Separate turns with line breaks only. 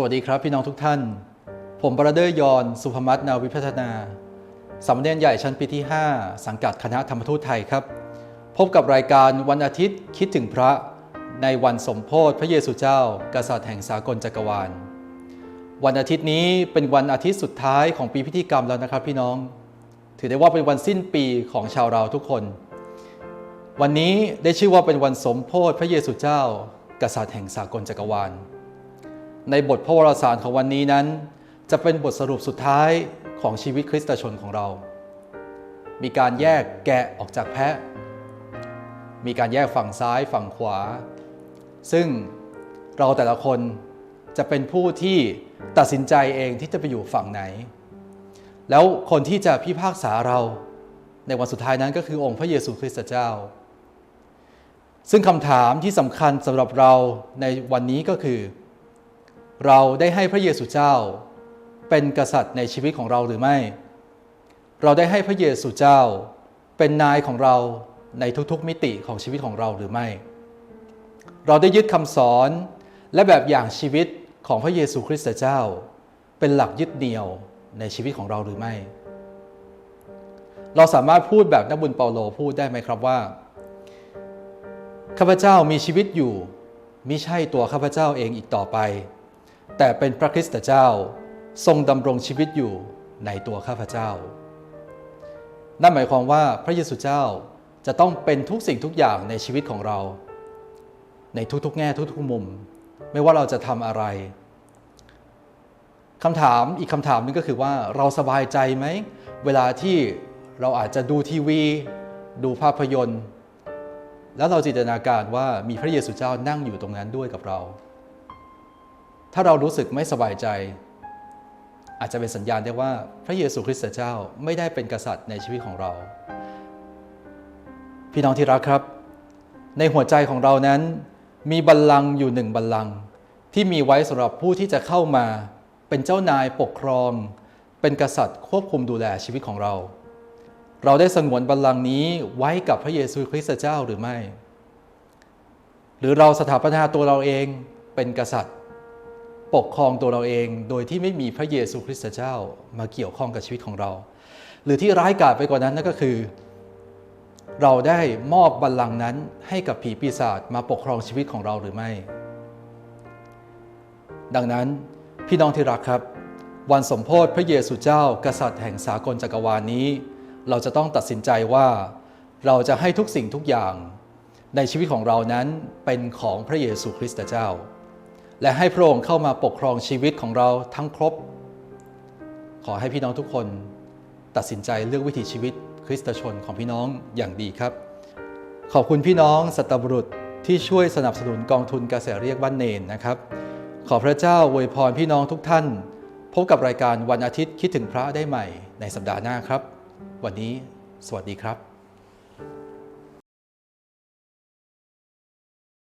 สวัสดีครับพี่น้องทุกท่าน ผมบรเดอร์ยอน สุภมัตนาวิพัฒนาสามเณรใหญ่ชั้นปีที่ 5 สังกัดคณะธรรมทูตไทยครับ พบกับรายการวันอาทิตย์คิดถึงพระในวันสมโพธิพระเยซูเจ้า กษัตริย์แห่งสากลจักรวาล วันอาทิตย์นี้เป็นวันอาทิตย์สุดท้ายของปีพิธีกรรมแล้วนะครับพี่น้อง ถือได้ว่าเป็นวันสิ้นปีของชาวเราทุกคน วันนี้ได้ชื่อว่าเป็นวันสมโพธิพระเยซูเจ้า กษัตริย์แห่งสากลจักรวาล ในบทพระวรสารของวันนี้นั้น จะเป็นบทสรุปสุดท้ายของชีวิตคริสตชนของเรา มีการแยกแกะออกจากแพะ มีการแยกฝั่งซ้ายฝั่งขวา ซึ่งเราแต่ละคนจะเป็นผู้ที่ตัดสินใจเองที่จะไปอยู่ฝั่งไหน แล้วคนที่จะพิพากษาเราในวันสุดท้ายนั้นก็คือองค์พระเยซูคริสต์เจ้า ซึ่งคำถามที่สำคัญสำหรับเราในวันนี้ก็คือ เราได้ให้พระเยซูเจ้า เป็นกษัตริย์ในชีวิตของเราหรือไม่ เราได้ให้พระเยซูเจ้า เป็นนายของเราในทุกๆมิติของชีวิตของเราหรือไม่ เราได้ยึดคำสอนและแบบอย่างชีวิตของพระเยซูคริสต์เจ้า เป็นหลักยึดเหนี่ยวในชีวิตของเราหรือไม่ เราสามารถพูดแบบนักบุญเปาโลพูดได้ไหมครับว่าข้าพเจ้ามีชีวิตอยู่มิใช่ตัวข้าพเจ้าเองอีกต่อไป แต่เป็นพระคริสต์เจ้าทรงดำรงชีวิตอยู่ในตัวข้าพเจ้า นั่นหมายความว่าพระเยซูเจ้าจะต้องเป็นทุกสิ่งทุกอย่างในชีวิตของเรา ในทุกๆ แง่ทุกๆ มุม ไม่ว่าเราจะทำอะไรคำถามอีกคำถามหนึงก็คือว่าเราสบายใจไหม เวลาที่เราอาจจะดูทีวี ดูภาพยนตร์ แล้วเราจินตนาการว่ามีพระเยซูเจ้านั่งอยู่ตรงนั้นด้วยกับเรา ถ้าเรารู้สึกไม่สบายใจ อาจจะเป็นสัญญาณได้ว่าพระเยซูคริสต์เจ้าไม่ได้เป็นกษัตริย์ในชีวิตของเรา พี่น้องที่รักครับ ในหัวใจของเรานั้น มีบัลลังก์อยู่หนึ่งบัลลังก์ที่มีไว้สำหรับผู้ที่จะเข้ามา เป็นเจ้านายปกครอง เป็นกษัตริย์ควบคุมดูแลชีวิตของเรา เราได้สงวนบัลลังก์นี้ไว้กับพระเยซูคริสต์เจ้าหรือไม่ หรือเราสถาปนาตัวเราเองเป็นกษัตริย์ ปกครองตัวเราเองโดยที่ไม่มีพระเยซูคริสต์เจ้ามาเกี่ยวข้องกับชีวิตของเรา หรือที่ร้ายกาจไปกว่านั้นนั่นก็คือ เราได้มอบบัลลังก์นั้นให้กับผีปีศาจมาปกครองชีวิตของเราหรือไม่ ดังนั้นพี่น้องที่รักครับ วันสมโพธิพระเยซูเจ้า กษัตริย์แห่งสากลจักรวาลนี้ เราจะต้องตัดสินใจว่าเราจะให้ทุกสิ่งทุกอย่างในชีวิตของเรานั้นเป็นของพระเยซูคริสต์เจ้า และให้พระองค์เข้ามาปกครองชีวิตของเราทั้งครบ ขอให้พี่น้องทุกคนตัดสินใจเลือกวิถีชีวิตคริสตชนของพี่น้องอย่างดีครับ ขอบคุณพี่น้องสัตบุรุษที่ช่วยสนับสนุนกองทุนกระแสเรียกบ้านเนนนะครับ ขอพระเจ้าอวยพรพี่น้องทุกท่าน พบกับรายการวันอาทิตย์คิดถึงพระได้ใหม่ในสัปดาห์หน้าครับ วันนี้สวัสดีครับ